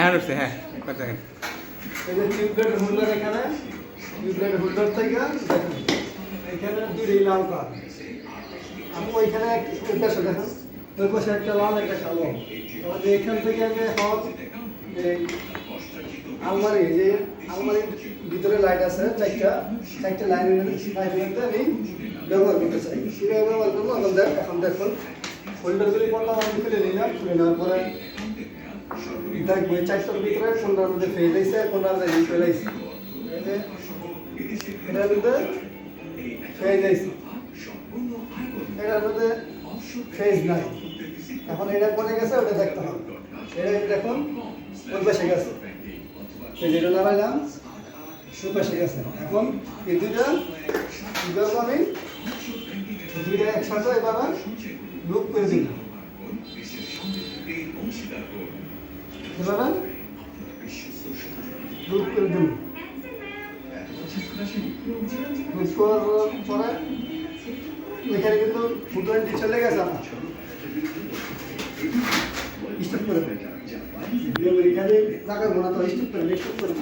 এখন উঠছে হ্যাঁ একবার এই যে টিউবলাইট হোল্ডার এখানে টিউবলাইট হোল্ডার থেকে এখানে দুইটাই লাল কার আমি ওইখানে ওই পাশে দেখুন, ওই পাশে একটা লাল, একটা কালো। তাহলে এখান থেকে আমি এখন আলমারি, যে আলমারির ভিতরে লাইট আছে, চারটা চারটা লাইনের লাইনের আমি ব্যবহার করতে চাই। কীভাবে ব্যবহার করব এখন দেখ এখন দেখুন হোল্ডারগুলি করলাম আমি খুলে নিলাম, খুলে নেওয়ার পরে কোনটার মধ্যে ফেল হয়েছে হয়েছে এটার মধ্যে ফেজ ফেজ এখন এটা কোনে গেছে এটা দেখুন ওই পাশে গেছে। লাগাইলাম ওই গেছে। এখন এই দুইটা আমি দুইটা একসাথে এভাবে লুপ করে দিলাম। এভাবে লুপ করে দিলাম লুপ করার পরে এখানে কিন্তু ফুটবলটি চলে গেছে আমার। স্টপ করে এখানে জায়গা গোনা তো স্টপ করে স্টপ করে